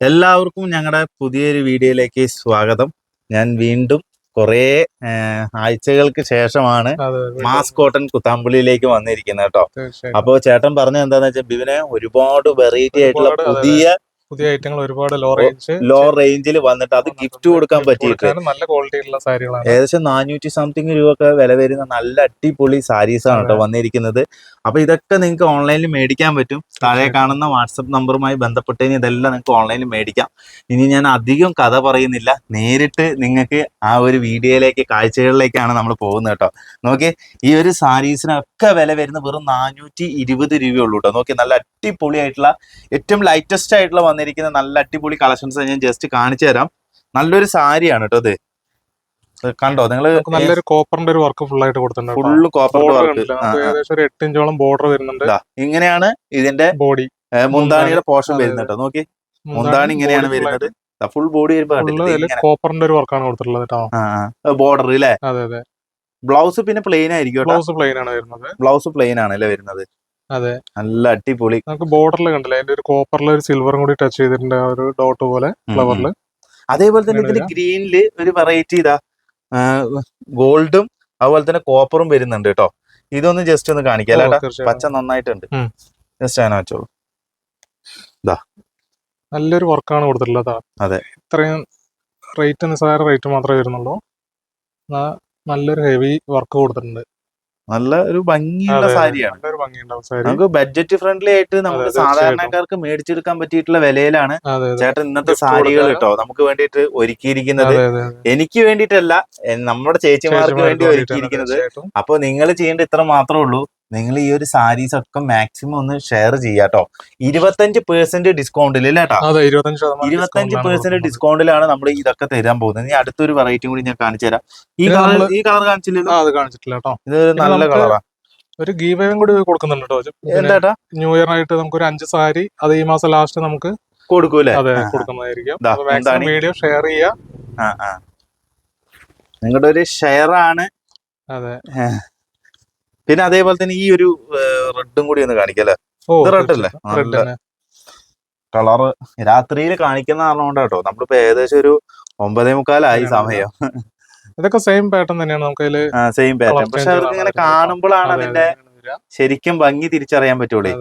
എല്ലാവർക്കും ഞങ്ങളുടെ പുതിയൊരു വീഡിയോയിലേക്ക് സ്വാഗതം. ഞാൻ വീണ്ടും കുറേ ആഴ്ചകൾക്ക് ശേഷമാണ് മാസ് കോട്ടൺ കുത്താമ്പുള്ളിയിലേക്ക് വന്നിരിക്കുന്നത് കേട്ടോ. അപ്പോൾ അപ്പോ ചേട്ടൻ പറഞ്ഞത് എന്താന്ന് വെച്ചാൽ ബിബിനെ ഒരുപാട് വെറൈറ്റി ആയിട്ടുള്ള പുതിയ പുതിയ ഐറ്റങ്ങൾ ഒരുപാട് ലോ റേഞ്ച് ലോ റേഞ്ചിൽ വന്നിട്ട് അത് ഗിഫ്റ്റ് കൊടുക്കാൻ പറ്റിയിട്ട്. നല്ല ക്വാളിറ്റി ഉള്ള സാരികളാണ്. ഏകദേശം നാനൂറ്റി സംതിങ് രൂപ ഒക്കെ വില വരുന്ന നല്ല അടിപൊളി സാരീസ് ആണ് കേട്ടോ വന്നിരിക്കുന്നത്. അപ്പൊ ഇതൊക്കെ നിങ്ങൾക്ക് ഓൺലൈനിൽ മേടിക്കാൻ പറ്റും. താഴെ കാണുന്ന വാട്സപ്പ് നമ്പറുമായി ബന്ധപ്പെട്ടതിന് ഇതെല്ലാം നിങ്ങൾക്ക് ഓൺലൈനിൽ മേടിക്കാം. ഇനി ഞാൻ അധികം കഥ പറയുന്നില്ല. നേരിട്ട് നിങ്ങൾക്ക് ആ ഒരു വീഡിയോയിലേക്ക് കാഴ്ചകളിലേക്കാണ് നമ്മൾ പോകുന്നത് കേട്ടോ. നോക്കി ഈ ഒരു സാരീസിനൊക്കെ വില വരുന്നത് വെറും നാനൂറ്റി ഇരുപത് രൂപയുള്ളൂ കേട്ടോ. നോക്കി നല്ല അടിപൊളിയായിട്ടുള്ള ഏറ്റവും ലൈറ്റസ്റ്റ് ആയിട്ടുള്ള വന്നിരിക്കുന്ന നല്ല അടിപൊളി കളക്ഷൻസ് ഞാൻ ജസ്റ്റ് കാണിച്ചു തരാം. നല്ലൊരു സാരിയാണ് കേട്ടോ ഇത്. കണ്ടോ? നിങ്ങൾ നല്ലൊരു കോപ്പറിന്റെ ഒരു വർക്ക് ഫുൾ ആയിട്ട് കൊടുത്തിട്ടുണ്ട് ഫുൾ ഫുള്ള് കോപ്പർ വർക്ക്? ഏകദേശം ഒരു എട്ട് ഇഞ്ചോളം ബോർഡർ വരുന്നുണ്ട് ഇങ്ങനെയാണ് ഇതിന്റെ ബോഡി മുന്താണിയുടെ പോർഷൻ വരുന്നുണ്ട് നോക്കി. മുന്താണി ഇങ്ങനെയാണ് വരുന്നത്. ഫുൾ ബോഡി വരുമ്പോൾ കോപ്പറിന്റെ ഒരു വർക്കാണ് കൊടുത്തിട്ടുള്ളത് കേട്ടോ ബോർഡർ അല്ലേ അതെ അതെ ബ്ലൗസ് പിന്നെ പ്ലെയിൻ ആയിരിക്കും ബ്ലൗസ് പ്ലെയിൻ ആണ് വരുന്നത്. ബ്ലൗസ് പ്ലെയിൻ ആണ് അല്ലേ വരുന്നത്? അതെ. നല്ല അടിപൊളി. നമുക്ക് ബോർഡറിൽ കണ്ടില്ലേ? അതിന്റെ ഒരു കോപ്പറിൽ ഒരു സിൽവറും കൂടി ടച്ച് ചെയ്തിട്ടുണ്ട് ആ ഒരു ഡോട്ട് പോലെ ഫ്ലവറിൽ അതേപോലെ തന്നെ ഇതിന്റെ ഗ്രീനിൽ ഒരു വെറൈറ്റി ഇതാ. ഗോൾഡും അതുപോലെ തന്നെ കോപ്പറും വരുന്നുണ്ട് കേട്ടോ. ഇതൊന്ന് ജസ്റ്റ് ഒന്ന് കാണിക്കാം. അല്ലേട്ടാ പച്ച നന്നായിട്ടുണ്ട്. ജസ്റ്റ് അങ്ങനെ വെച്ചോളൂ. നല്ലൊരു വർക്കാണ് കൊടുത്തിട്ടുള്ളത് അതെ. ഇത്രയും റേറ്റ് നിസ്സാര റേറ്റ് മാത്രമേ വരുന്നുള്ളൂ. നല്ലൊരു ഹെവി വർക്ക് കൊടുത്തിട്ടുണ്ട്. നല്ല ഒരു ഭംഗിയുള്ള. സാരിയാണ് നമുക്ക് ബഡ്ജറ്റ് ഫ്രണ്ട്ലി ആയിട്ട് നമുക്ക് സാധാരണക്കാർക്ക് മേടിച്ചെടുക്കാൻ പറ്റിയിട്ടുള്ള വിലയിലാണ് ചേട്ടൻ ഇന്നത്തെ സാരികൾ. കേട്ടോ നമുക്ക് വേണ്ടിയിട്ട് ഒരുക്കിയിരിക്കുന്നത്. എനിക്ക് വേണ്ടിയിട്ടല്ല നമ്മുടെ ചേച്ചിമാർക്ക് വേണ്ടി ഒരുക്കിയിരിക്കുന്നത്. അപ്പൊ നിങ്ങൾ ചെയ്യേണ്ട ഇത്ര മാത്രമേ ഉള്ളൂ നിങ്ങൾ ഈ ഒരു സാരീസ് ഒക്കെ മാക്സിമം ഒന്ന് ഷെയർ ചെയ്യാട്ടോ. ഇരുപത്തഞ്ച് പെർസെന്റ് ഡിസ്കൗണ്ടിൽ അല്ലേട്ടോ ഇരുപത്തഞ്ച് പെർസെന്റ് ഡിസ്കൗണ്ടിലാണ് നമ്മൾ ഇതൊക്കെ തരാൻ പോകുന്നത്. ഇനി അടുത്തൊരു വെറൈറ്റി കൂടി ഞാൻ കാണിച്ചു തരാം. ഈ കളർ ഈ കളർ കാണിച്ചില്ലല്ലോ അത് കാണിച്ചിട്ടില്ല കേട്ടോ ഇത് നല്ല കളറാണ് ഒരു ഗീവേയും കൂടി കൊടുക്കുന്നുണ്ട് കേട്ടോ എന്താട്ടാ ന്യൂ ഇയർ ആയിട്ട് നമുക്ക് ഒരു അഞ്ച് സാരി അത് ഈ മാസം ലാസ്റ്റ് നമുക്ക് കൊടുക്കൂലേ അതെ. കൊടുക്കുന്നതായിരിക്കും. വീഡിയോ ഷെയർ ചെയ്യാ. നിങ്ങളുടെ ഒരു ഷെയർ ആണ്. അതെ. പിന്നെ അതേപോലെ തന്നെ ഈ ഒരു റെഡും കൂടി ഒന്ന് കാണിക്കല്ലേ ഇത് അല്ലേ? റെഡ് തന്നെ. കളറ് രാത്രിയിൽ കാണിക്കുന്ന കാരണം കേട്ടോ നമ്മളിപ്പോ ഏകദേശം ഒരു ഒമ്പതേ മുക്കാലായി സമയം. ഇതൊക്കെ സെയിം പാറ്റേൺ തന്നെയാണ് നമുക്ക് സെയിം പാറ്റേൺ പക്ഷെ അവർക്ക് ഇങ്ങനെ കാണുമ്പോഴാണ് അതിന്റെ ശരിക്കും ഭംഗി തിരിച്ചറിയാൻ പറ്റുള്ളൂ.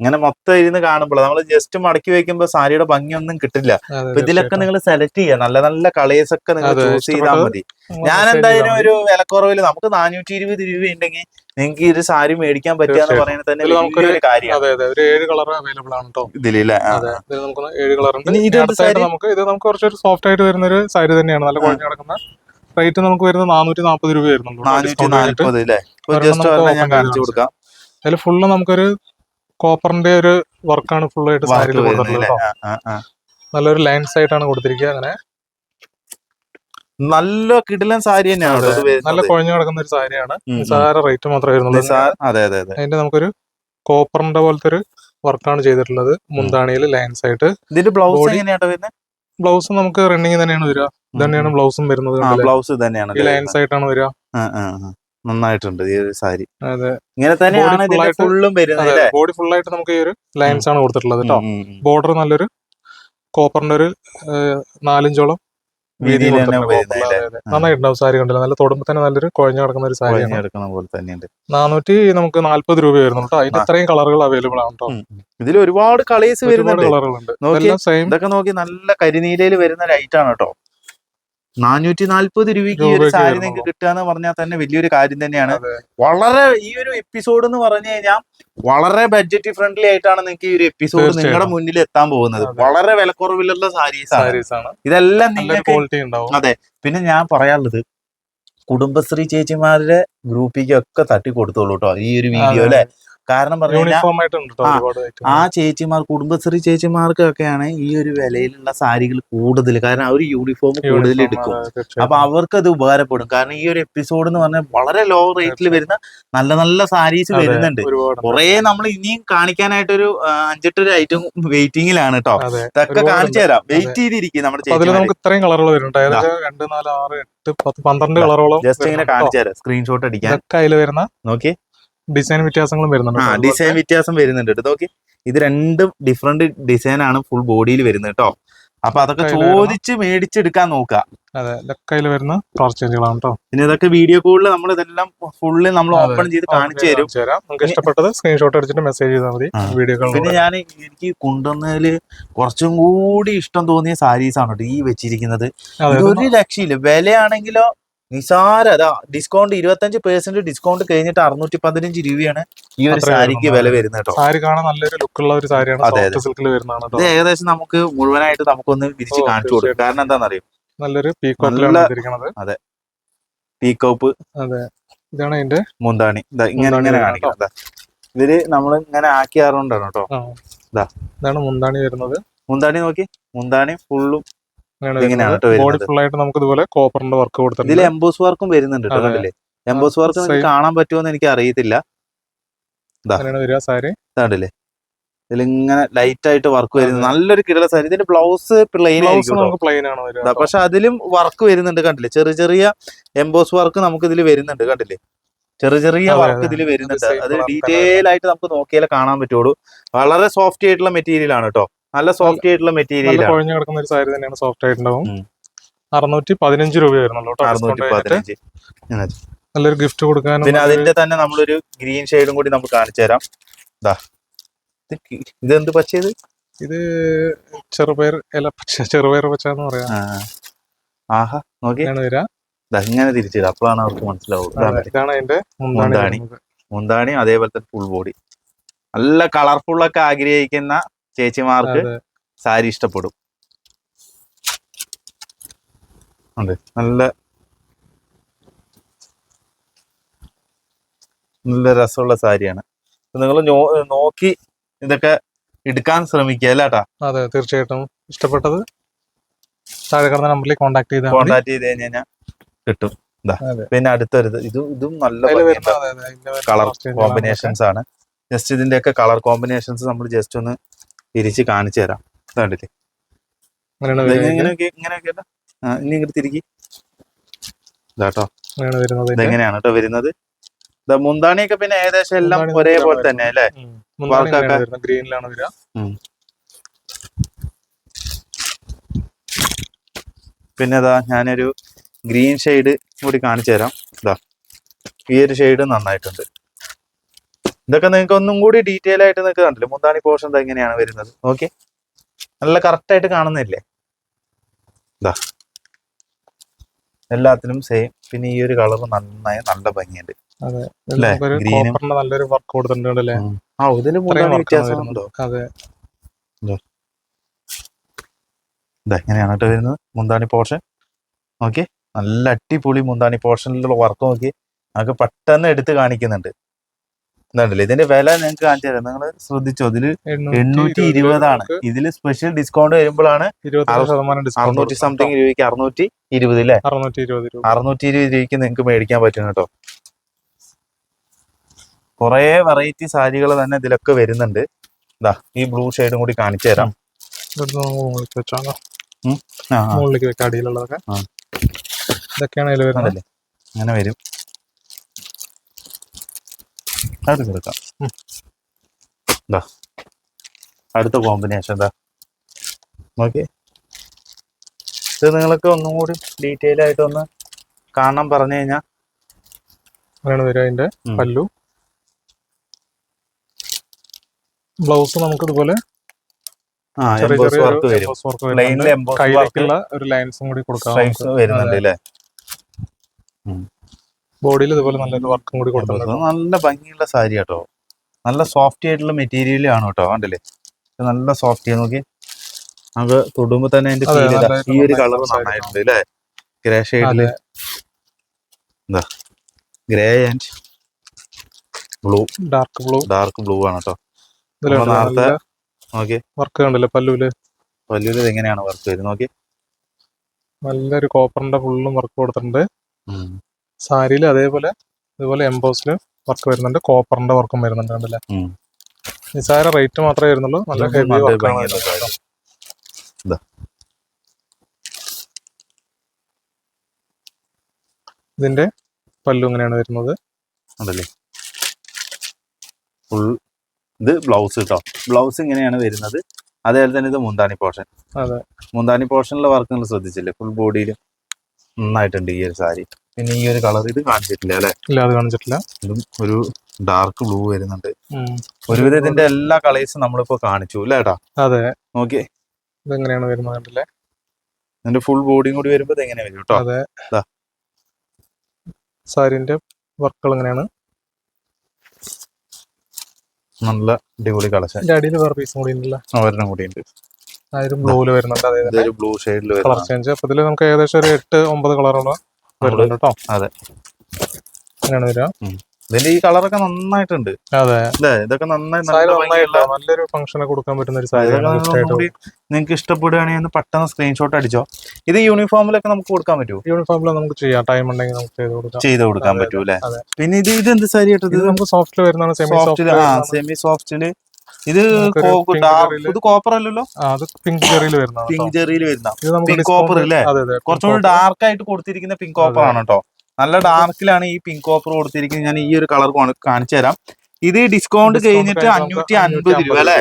ഇങ്ങനെ മൊത്തം ഇരുന്ന് കാണുമ്പോൾ നമ്മൾ ജസ്റ്റ് മടക്കി വെക്കുമ്പോ സാരിയുടെ ഭംഗിയൊന്നും കിട്ടില്ല. അപ്പൊ ഇതിലൊക്കെ നിങ്ങൾ സെലക്ട് ചെയ്യുക. നല്ല നല്ല കളേഴ്സ് ഒക്കെ നിങ്ങൾ ചൂസ് ചെയ്താൽ മതി. ഞാൻ എന്തായാലും ഒരു വിലക്കുറവിൽ നമുക്ക് നാനൂറ്റി ഇരുപത് രൂപ ഉണ്ടെങ്കിൽ നിങ്ങൾക്ക് ഈ ഒരു സാരി മേടിക്കാൻ പറ്റുക എന്ന് പറയുന്നത് തന്നെ നമുക്കൊരു- കാര്യം അതെ അതെ ഒരു ഏഴ് കളർ അവൈലബിൾ ആണ് കേട്ടോ ഇതിലില്ലേ? നമുക്ക് ഏഴ് കളർ ഉണ്ട്? നമുക്ക് ഇത് നമുക്ക് കുറച്ചൊരു സോഫ്റ്റ് ആയിട്ട് വരുന്ന ഒരു സാരി തന്നെയാണ്. നല്ല. കുഴഞ്ഞു കിടക്കുന്ന റേറ്റ് നമുക്ക് വരുന്നത് നാനൂറ്റി നാൽപ്പത് രൂപ വരുന്നുണ്ട് അതിൽ ഫുള്ള് നമുക്കൊരു കോപ്പറിന്റെ ഒരു വർക്കാണ് ഫുൾ ആയിട്ട് സാരി സാരിയിൽ കൊടുത്തിട്ടുള്ളത്. നല്ലൊരു ലൈൻസ് ആയിട്ടാണ് കൊടുത്തിരിക്കുക അങ്ങനെ. നല്ല കിടിലൻ സാരി തന്നെയാണ് നല്ല. കുഴഞ്ഞു കിടക്കുന്ന ഒരു സാരിയാണ്. ഉം. റേറ്റ് മാത്രമേ വരുന്നുള്ളൂ. അതെ അതെ അതെ. അതിന്റെ നമുക്കൊരു കോപ്പറിന്റെ പോലത്തെ ഒരു വർക്കാണ് ചെയ്തിട്ടുള്ളത്. മുന്താണിയിൽ ലൈൻസ് ആയിട്ട്. ഇതിന്റെ ബ്ലൗസ് ബ്ലൗസ് നമുക്ക് റണ്ണിങ് തന്നെയാണ് വരിക. ഇത് തന്നെയാണ് ബ്ലൗസും വരുന്നത് ബ്ലൗസ് തന്നെയാണ് ലൈൻസ് ആയിട്ടാണ് വരിക. നന്നായിട്ടുണ്ട് ഈ ഒരു സാരി. അതെ. ഇങ്ങനെ തന്നെയാണ് ഇതിന്റെ ഫുള്ളും വരുന്നത് ബോഡി ഫുൾ ആയിട്ട് നമുക്ക് ഈ ഒരു ലൈൻസ് ആണ് കൊടുത്തിട്ടുള്ളത് കേട്ടോ. ബോർഡർ നല്ലൊരു കോപ്പറിന്റെ ഒരു നാലിഞ്ചോളം വീതി. നന്നായിട്ടുണ്ടാവും സാരി കണ്ടില്ല. നല്ല തൊടുമ്പോ തന്നെ നല്ലൊരു കുഴഞ്ഞു കിടക്കുന്ന ഒരു സാരി പോലെ തന്നെയുണ്ട്. നാനൂറ്റി നമുക്ക് നാല്പത് രൂപ വരുന്നു കേട്ടോ അതിന് ആ. ഇത്രയും കളറുകൾ അവൈലബിൾ ആണ് കേട്ടോ ഇതിൽ ഒരുപാട് കളേഴ്സ് വരുന്ന വരുന്നുണ്ട്. കളറുകളുണ്ട്. ഇതൊക്കെ നോക്കി നല്ല കരിനീലയിൽ വരുന്ന ലൈറ്റ് ആണ് കേട്ടോ നാനൂറ്റി നാല്പത് രൂപയ്ക്ക് ഈ ഒരു സാരി നിങ്ങൾക്ക് കിട്ടുക എന്ന് പറഞ്ഞാൽ തന്നെ വലിയൊരു കാര്യം തന്നെയാണ്. വളരെ ഈ ഒരു എപ്പിസോഡ് എന്ന് പറഞ്ഞു കഴിഞ്ഞാൽ വളരെ ബഡ്ജറ്റ് ഫ്രണ്ട്ലി ആയിട്ടാണ് നിങ്ങൾക്ക് ഈ ഒരു എപ്പിസോഡ് നിങ്ങളുടെ മുന്നിൽ എത്താൻ പോകുന്നത്. വളരെ വിലക്കുറവിലുള്ള സാരീസ് ആണ്. ഇതെല്ലാം നിങ്ങൾക്ക് അതെ. പിന്നെ ഞാൻ പറയാനുള്ളത് കുടുംബശ്രീ ചേച്ചിമാരുടെ ഗ്രൂപ്പിലേക്ക് ഒക്കെ തട്ടി കൊടുത്തോളൂ കേട്ടോ ഈ ഒരു വീഡിയോ അല്ലെ? കാരണം പറഞ്ഞു ആ, ചേച്ചിമാർ കുടുംബശ്രീ ചേച്ചിമാർക്കൊക്കെയാണ് ഈ ഒരു വിലയിലുള്ള സാരികൾ കൂടുതൽ. കാരണം അവർ യൂണിഫോം കൂടുതൽ എടുക്കും. അപ്പൊ അവർക്ക് അത് ഉപകാരപ്പെടും. കാരണം ഈ ഒരു എപ്പിസോഡ് എന്ന് പറഞ്ഞാൽ വളരെ ലോ റേറ്റിൽ വരുന്ന നല്ല നല്ല സാരീസ് വരുന്നുണ്ട്. കുറെ നമ്മൾ ഇനിയും കാണിക്കാനായിട്ടൊരു അഞ്ചെട്ട് അഞ്ചെട്ടൊരു ഐറ്റം വെയിറ്റിംഗിലാണ് കേട്ടോ ഇതൊക്കെ. കാണിച്ചു തരാം. വെയിറ്റ് ചെയ്തിരിക്കും നമ്മുടെ അതിൽ നമുക്ക് ഇത്രയും കളറുകൾ വരുന്നുണ്ട്. രണ്ട് നാല് ആറ് എട്ട് പത്ത് പന്ത്രണ്ട് കളറോളം ജസ്റ്റ് ഇങ്ങനെ കാണിച്ചു തരാം. സ്ക്രീൻഷോട്ട് അടിക്കാൻ. ഇതൊക്കെ അതിൽ വരുന്ന നോക്കി. ഡിസൈൻ വ്യത്യാസങ്ങളും വരുന്നുണ്ട് ആ ഡിസൈൻ വ്യത്യാസം വരുന്നുണ്ട് കേട്ടോ. നോക്കി ഇത് രണ്ടും ഡിഫറെന്റ് ഡിസൈൻ ആണ് ഫുൾ ബോഡിയിൽ വരുന്നത് കേട്ടോ. അപ്പൊ അതൊക്കെ ചോദിച്ച് മേടിച്ചെടുക്കാൻ നോക്കുക. അതെ കയ്യിൽ വരുന്ന കളർ ചേഞ്ചുകളാണ് കേട്ടോ. പിന്നെ ഇതൊക്കെ വീഡിയോ കോളിൽ നമ്മൾ ഇതെല്ലാം ഫുള്ള് നമ്മൾ ഓപ്പൺ ചെയ്ത് കാണിച്ചു തരും. നമുക്ക് ഇഷ്ടപ്പെട്ടത് സ്ക്രീൻഷോട്ട് അടിച്ചിട്ട് മെസ്സേജ് ചെയ്താൽ മതി. വീഡിയോ പിന്നെ ഞാൻ എനിക്ക് കൊണ്ടുവന്നതിൽ കുറച്ചും കൂടി ഇഷ്ടം തോന്നിയ സാരീസ് ആണ് കേട്ടോ ഈ വെച്ചിരിക്കുന്നത്. ഒരു രക്ഷയില്ല വിലയാണെങ്കിലോ നിസാര അതാ ഡിസ്കൗണ്ട് ഇരുപത്തഞ്ച് പെർസെന്റ് ഡിസ്കൗണ്ട് കഴിഞ്ഞിട്ട് അറുന്നൂറ്റി പതിനഞ്ച് രൂപയാണ് ഈ ഒരു സാരിക്ക് വില വരുന്നത് കേട്ടോ. സാരി കാണാൻ നല്ലൊരു ലുക്കുള്ള ഒരു സാരിയാണ് അതെ, സിൽക്കിൽ വരുന്നതാണ് ഇത് കേട്ടോ ഏകദേശം നമുക്ക് മുഴുവനായിട്ട് നമുക്കൊന്ന് വിരിച്ച് കാണിച്ചു കൊടുക്കും. കാരണം എന്താണെന്നറിയോ? നല്ലൊരു അതെ. പീക്കോപ്പ് അതെ. ഇതാണ് അതിന്റെ മുന്താണി. ഇങ്ങനെ ഇങ്ങനെ കാണിക്കാം കാണിക്കുന്നത് ഇതിൽ നമ്മൾ ഇങ്ങനെ ആക്കിയാറുണ്ടാണ് കേട്ടോ. ഇതാണ് മുന്താണി വരുന്നത്. മുന്താണി നോക്കി. മുന്താണി ഫുള്ളും ബോഡി ഫുൾ ആയിട്ട് നമുക്ക് ഇതുപോലെ കോപ്പറിന്റെ വർക്ക് ഇതിൽ കൊടുത്തിട്ടുണ്ട് എംബോസ് വർക്കും വരുന്നുണ്ട് കണ്ടില്ലേ എംബോസ് വർക്ക് കാണാൻ പറ്റുമോ എന്ന് എനിക്ക് അറിയത്തില്ല. കണ്ടില്ലേ? ഇതിലിങ്ങനെ ലൈറ്റ് ആയിട്ട് വർക്ക് വരുന്നത് നല്ലൊരു കിടല സാരി. ഇതിന്റെ ബ്ലൗസ് പ്ലെയിൻ ആയിരിക്കും പക്ഷെ അതിലും വർക്ക് വരുന്നുണ്ട് കണ്ടില്ലേ? ചെറിയ ചെറിയ എംബോസ് വർക്ക് നമുക്ക് ഇതിൽ വരുന്നുണ്ട് കണ്ടില്ലേ? ചെറിയ ചെറിയ വർക്ക്. ഇതിൽ വരുന്നുണ്ട്. അത് ഡീറ്റെയിൽ ആയിട്ട് നമുക്ക് നോക്കിയാലേ കാണാൻ പറ്റുള്ളൂ. വളരെ സോഫ്റ്റ് ആയിട്ടുള്ള മെറ്റീരിയൽ ആണ് കേട്ടോ. നല്ല സോഫ്റ്റ് ആയിട്ടുള്ള മെറ്റീരിയൽ കുഴഞ്ഞു കിടക്കുന്ന ഒരു സാരി തന്നെയാണ് സോഫ്റ്റ് ആയിട്ടുണ്ടാവും. അറുന്നൂറ്റി പതിനഞ്ച് രൂപ വരുന്നുള്ളൂ നല്ലൊരു ഗിഫ്റ്റ് കൊടുക്കാൻ പിന്നെ അതിന്റെ തന്നെ നമ്മളൊരു ഗ്രീൻ ഷെയ്ഡും കൂടി നമുക്ക് കാണിച്ചു തരാം. ഇത് എന്ത് പച്ചയത് ഇത്? ചെറുപയർ ഇല പച്ച ചെറുപയർ പച്ച എന്ന് പറയാം. ആഹാ നോക്കി വരാ ഇങ്ങനെ തിരിച്ചിടുക അപ്പോഴാണ് അവർക്ക് മനസ്സിലാവുക. ഇതാണ്. അതിന്റെ മുന്താണി. മുന്താണി. അതേപോലെ തന്നെ ഫുൾ ബോഡി നല്ല കളർഫുൾ ഒക്കെ ആഗ്രഹിക്കുന്ന ചേച്ചിമാർക്ക് സാരി ഇഷ്ടപ്പെടും. ഉണ്ട് നല്ല നല്ല രസമുള്ള സാരിയാണ്. നിങ്ങൾ നോക്കി ഇതൊക്കെ എടുക്കാൻ ശ്രമിക്കുക അല്ലേട്ടാ അതെ തീർച്ചയായിട്ടും. ഇഷ്ടപ്പെട്ടത് താഴെ കിടന്ന നമ്പറിൽ കോൺടാക്ട് ചെയ്ത് കോണ്ടാക്ട് ചെയ്ത് കഴിഞ്ഞാൽ കിട്ടും. പിന്നെ അടുത്തൊരു ഇത് ഇത് നല്ല കളർ കോമ്പിനേഷൻസ് ആണ്. ജസ്റ്റ് ഇതിന്റെ ഒക്കെ കളർ കോമ്പിനേഷൻസ് നമ്മൾ ജസ്റ്റ് ഒന്ന് തിരിച്ച് കാണിച്ചു തരാം. കണ്ടില്ലേ ഇങ്ങനെയൊക്കെ ഇങ്ങനെയൊക്കെ ഇനി ഇങ്ങോട്ട് തിരിക്കി. ഇതാട്ടോ അങ്ങനെയാണ് വരുന്നത് ഇതെങ്ങനെയാണ് കേട്ടോ വരുന്നത്? മുന്താണിയൊക്കെ പിന്നെ ഏകദേശം എല്ലാം ഒരേപോലെ തന്നെ അല്ലേ? വർക്കൊക്കെ- ഗ്രീനിലാണ് വരിക. പിന്നെ ഇതാ ഞാനൊരു ഗ്രീൻ ഷെയ്ഡ് കൂടി കാണിച്ചു തരാം. ഇതാ. ഈ ഒരു ഷെയ്ഡ് നന്നായിട്ടുണ്ട്. ഇതൊക്കെ നിങ്ങൾക്ക് ഒന്നും കൂടി ഡീറ്റെയിൽ ആയിട്ട് നിങ്ങൾക്ക് കണ്ടില്ലേ? മുന്താണി പോർഷൻ എങ്ങനെയാണ് വരുന്നത്. ഓക്കെ നല്ല കറക്റ്റ് ആയിട്ട് കാണുന്നില്ലേ? ഇതാ എല്ലാത്തിനും സെയിം പിന്നെ ഈ ഒരു കളർ നന്നായി നല്ല ഭംഗിയുണ്ട്. നല്ലൊരു വർക്ക് കൊടുത്തിട്ടുണ്ട് അല്ലേ? ആ മുന്താണി വ്യത്യാസമുണ്ടോ? അതെ. കേട്ടോ വരുന്നത് മുന്താണി പോർഷൻ ഓക്കെ നല്ല അടിപൊളി മുന്താണി പോർഷനിലുള്ള വർക്ക് നോക്കി. നമുക്ക് പെട്ടെന്ന് എടുത്ത് കാണിക്കുന്നുണ്ട്. എന്താണ്ടല്ലേ ഇതിന്റെ വില നിങ്ങൾക്ക് കാണിച്ചു തരാം നിങ്ങൾ ശ്രദ്ധിച്ചോ? ഇതിൽ എണ്ണൂറ്റി ഇരുപതാണ്. ഇതിൽ സ്പെഷ്യൽ ഡിസ്കൗണ്ട് വരുമ്പോഴാണ് അറുന്നൂറ്റി സംതിങ് രൂപയ്ക്ക് അറുന്നൂറ്റി ഇരുപത് അല്ലേ അറുന്നൂറ്റി ഇരുപത് രൂപ. അറുന്നൂറ്റി ഇരുപത് രൂപയ്ക്ക് നിങ്ങൾക്ക് മേടിക്കാൻ പറ്റും കേട്ടോ. കുറേ വെറൈറ്റി സാരികൾ തന്നെ ഇതിലൊക്കെ വരുന്നുണ്ട്. ഇതാ ഈ ബ്ലൂ ഷെയ്ഡും കൂടി കാണിച്ചു തരാം. ഇതൊക്കെയാണ് അതിൽ വരുന്നത്. അങ്ങനെ വരും. അത് എടുക്കാം എന്താ അടുത്ത കോമ്പിനേഷൻ എന്താ നോക്കി ഇത് നിങ്ങൾക്ക് ഒന്നും കൂടി ഡീറ്റെയിൽ ആയിട്ട് ഒന്ന് കാണാൻ പറഞ്ഞു കഴിഞ്ഞാൽ അങ്ങനെയാണ് വരിക അതിന്റെ പല്ലു. ബ്ലൗസ് നമുക്ക് ഇതുപോലെ കയ്യിലേക്കുള്ള ഒരു ലൈൻസും കൂടി കൊടുക്കാം വരുന്നുണ്ട് അല്ലേ? ബോഡിയിൽ ഇതുപോലെ നല്ലൊരു വർക്കും കൂടി കൊടുത്തിട്ടുണ്ട് നല്ല ഭംഗിയുള്ള സാരി കേട്ടോ നല്ല സോഫ്റ്റ് ആയിട്ടുള്ള മെറ്റീരിയൽ ആണ് കേട്ടോ കണ്ടില്ലേ? നല്ല സോഫ്റ്റ് നോക്കി. നമുക്ക് തൊടുമ്പോ തന്നെ അതിന്റെ ഈ ഒരു കളർ നന്നായിട്ടുണ്ട് അല്ലേ? ഗ്രേ ഷെയ്ഡിൽ എന്താ grey and blue dark blue dark blue ആണ് കേട്ടോ. നേരത്തെ നോക്കി. വർക്ക് കണ്ടല്ലേ? പല്ലൂൽ. പല്ലൂൽ എങ്ങനെയാണ് വർക്ക് വരുന്നത് നോക്കി. നല്ലൊരു കോപ്പറിന്റെ ഫുള്ളും വർക്ക് കൊടുത്തിട്ടുണ്ട്. സാരിയിൽ അതേപോലെ ഇതുപോലെ എംബോസിൽ വർക്ക് വരുന്നുണ്ട്. കോപ്പറിന്റെ വർക്കും വരുന്നുണ്ട് കണ്ടില്ലേ. നിസാര റേറ്റ് മാത്രമേ വരുന്നുള്ളൂ. നല്ല ഹെവി വർക്കാണ്. ഇതിന്റെ പല്ലു ഇങ്ങനെയാണ് വരുന്നത്. ഫുൾ ഇത് ബ്ലൗസ് കേട്ടോ ബ്ലൗസ് ഇങ്ങനെയാണ് വരുന്നത്. അതേപോലെ തന്നെ ഇത് മുന്താനി പോർഷൻ അതെ. മുന്താനി പോർഷനിലെ വർക്ക് നിങ്ങൾ ശ്രദ്ധിച്ചില്ലേ? ഫുൾ ബോഡിയിൽ നന്നായിട്ടുണ്ട് ഈ ഒരു സാരി. പിന്നെ ഈ ഒരു കളർ ഇത് കാണിച്ചിട്ടില്ല അല്ലെ? ഇല്ല അത് കാണിച്ചിട്ടില്ല. ഇതും ഒരു ഡാർക്ക് ബ്ലൂ വരുന്നുണ്ട്. ഒരുവിധം ഇതിന്റെ എല്ലാ കളേഴ്സും നമ്മളിപ്പോ കാണിച്ചു അല്ലേ ഏട്ടാ? അതെ. നോക്കി ഇതെങ്ങനെയാണ് വരുന്നത് കണ്ടില്ലേ? ഇതിന്റെ ഫുൾ ബോഡിയും കൂടി വരുമ്പോ ഇത് എങ്ങനെ വരും കേട്ടോ അതെ. സാരിന്റെ വർക്കുകൾ എങ്ങനെയാണ്? നല്ല അടിപൊളി കളക്ഷൻ അടിയിൽ വേറെ പീസും കൂടി ഉണ്ടല്ലോ. ഒരെണ്ണം കൂടി ഉണ്ട്. ബ്ലൂൽ വരുന്നുണ്ട്. അതായത് ബ്ലൂ ഷെയ്ഡിൽ കളർ ചേഞ്ച് അപ്പൊ ഇതിൽ നമുക്ക് ഏകദേശം ഒരു എട്ട് ഒമ്പത് കളറുള്ള കേട്ടോ. അതെ. അങ്ങനെയാണ് വരിക. ഇതിന്റെ ഈ കളറൊക്കെ നന്നായിട്ടുണ്ട്. അതെ. ഇതൊക്കെ നന്നായി നല്ല നല്ലൊരു ഫംഗ്ഷനെ കൊടുക്കാൻ പറ്റുന്ന ഒരു ഒന്നുകൂടി നിങ്ങൾക്ക് ഇഷ്ടപ്പെടുകയാണെങ്കിൽ പെട്ടെന്ന് സ്ക്രീൻഷോട്ട് അടിച്ചോ. ഇത് യൂണിഫോമിലൊക്കെ നമുക്ക് കൊടുക്കാൻ പറ്റുമോ യൂണിഫോമിൽ നമുക്ക് ചെയ്യാം. ടൈം ഉണ്ടെങ്കിൽ നമുക്ക് ചെയ്ത് കൊടുക്കാം. ചെയ്ത് കൊടുക്കാൻ പറ്റൂല്ലേ പറ്റൂ അല്ലേ? പിന്നെ ഇത് ഇത് എന്ത് സാരി ഇത് നമുക്ക് സോഫ്റ്റിൽ വരുന്നതാണ് സെമി സോഫ്റ്റിൽ ആ സെമി സോഫ്റ്റിൽ ഇത് ഇത് കോപ്പർ അല്ലല്ലോ? അത് പിങ്ക് ജെറിയിൽ വരുന്ന. പിങ്ക് ജെറിയിൽ വരുന്ന പിങ്ക് കോപ്പർ അതെ കുറച്ചുകൂടി ഡാർക്ക് ആയിട്ട് കൊടുത്തിരിക്കുന്ന പിങ്ക് കോപ്പർ ആണ് കേട്ടോ നല്ല ഡാർക്കിലാണ് ഈ പിങ്ക് കോപ്പർ കൊടുത്തിരിക്കുന്നത്. ഞാൻ ഈ ഒരു കളർ കാണിച്ചു തരാം. ഇത് ഡിസ്കൗണ്ട് കഴിഞ്ഞിട്ട് കഴിഞ്ഞ് അഞ്ഞൂറ്റി അൻപത് രൂപ അല്ലേ?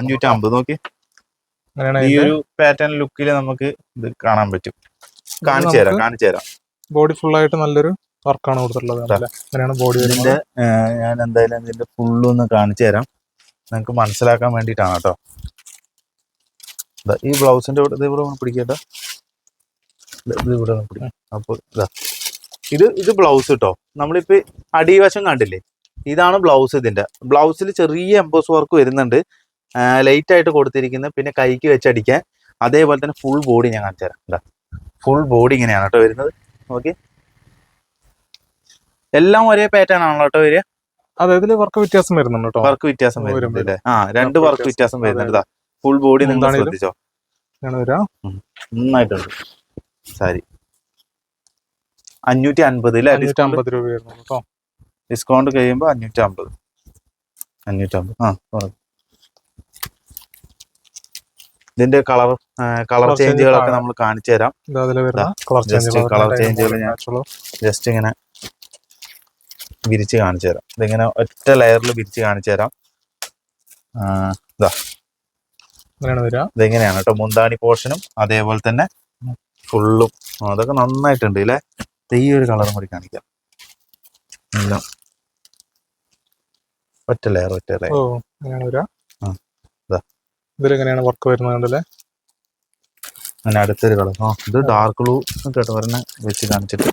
അഞ്ഞൂറ്റി അമ്പത് നോക്കി. ഈ ഒരു പാറ്റേൺ ലുക്കിൽ നമുക്ക് ഇത് കാണാൻ പറ്റും. കാണിച്ചു തരാം കാണിച്ചു തരാം. ബോഡി ഫുൾ ആയിട്ട് നല്ലൊരു വർക്കാണ് കൊടുത്തിട്ടുള്ളത് അല്ലേ? അങ്ങനെയാണ് ബോഡി ഇതിന്റെ ഞാൻ എന്തായാലും ഇതിന്റെ ഫുള്ളൊന്ന് കാണിച്ചു തരാം. നിങ്ങൾക്ക് മനസ്സിലാക്കാൻ വേണ്ടിയിട്ടാണ് കേട്ടോ. ഈ ബ്ലൗസിന്റെ ഇവിടെ ഇത് ഇവിടെ പിടിക്കട്ടെ. ഇത് ഇവിടെ അപ്പോൾ ഇതാ ഇത് ഇത് ബ്ലൗസ് കേട്ടോ. നമ്മളിപ്പോൾ അടിവശം കണ്ടില്ലേ? ഇതാണ് ബ്ലൗസ് ഇതിന്റെ. ബ്ലൗസിൽ ചെറിയ എംബോസ് വർക്ക് വരുന്നുണ്ട്. ലൈറ്റ് ആയിട്ട് കൊടുത്തിരിക്കുന്നത് പിന്നെ കൈക്ക് വെച്ചടിക്കാൻ അതേപോലെ തന്നെ ഫുൾ ബോഡി ഞാൻ കാണിച്ചു തരാം. എന്താ ഫുൾ ബോഡി ഇങ്ങനെയാണ് കേട്ടോ വരുന്നത്. ഓക്കെ എല്ലാം ഒരേ പാറ്റേൺ ആണല്ലോ കേട്ടോ വരിക. അതെ ഇതിൽ വർക്ക് വ്യത്യാസം വരുന്നുണ്ട് കേട്ടോ വർക്ക് വ്യത്യാസം വരുന്നുണ്ട് ആ രണ്ട് വർക്ക് വ്യത്യാസം. വരുന്നുണ്ട് ഫുൾ ബോഡി നിങ്ങൾ ശ്രദ്ധിച്ചോ? നന്നായിട്ടുണ്ട്. സാരി. അഞ്ഞൂറ്റി അൻപത് രൂപ ഡിസ്കൗണ്ട് കഴിയുമ്പോൾ അഞ്ഞൂറ്റി അമ്പത് അഞ്ഞൂറ്റി അമ്പത് ആ. ഇതിന്റെ കളർ കളർ ചേഞ്ചുകളൊക്കെ നമ്മൾ കാണിച്ചു തരാം കളർ ചേഞ്ചുകൾ ഞാൻ- ജസ്റ്റ് ഇങ്ങനെ വിരിച്ച് കാണിച്ചു തരാം. ഇതിങ്ങനെ ഒറ്റ ലെയറിൽ വിരിച്ച് കാണിച്ചു തരാം. ഇതെങ്ങനെയാണ് കേട്ടോ? മുന്താണി പോർഷനും അതേപോലെ തന്നെ ഫുള്ളും അതൊക്കെ നന്നായിട്ടുണ്ട് ഇല്ലേ? തീ ഈ ഒരു കളറും കൂടി കാണിക്കാം. എല്ലാം ഒറ്റ ലെയർ ഒറ്റ ലെയർ ഓ അങ്ങനെയാണ്. ഇതിലെങ്ങനെയാണ് വർക്ക് വരുന്നത് അങ്ങനെ അടുത്തൊരു കളർ ആ ഇത് ഡാർക്ക് ബ്ലൂ കേട്ടോ ഒരെണ്ണ വെച്ച് കാണിച്ചിട്ട്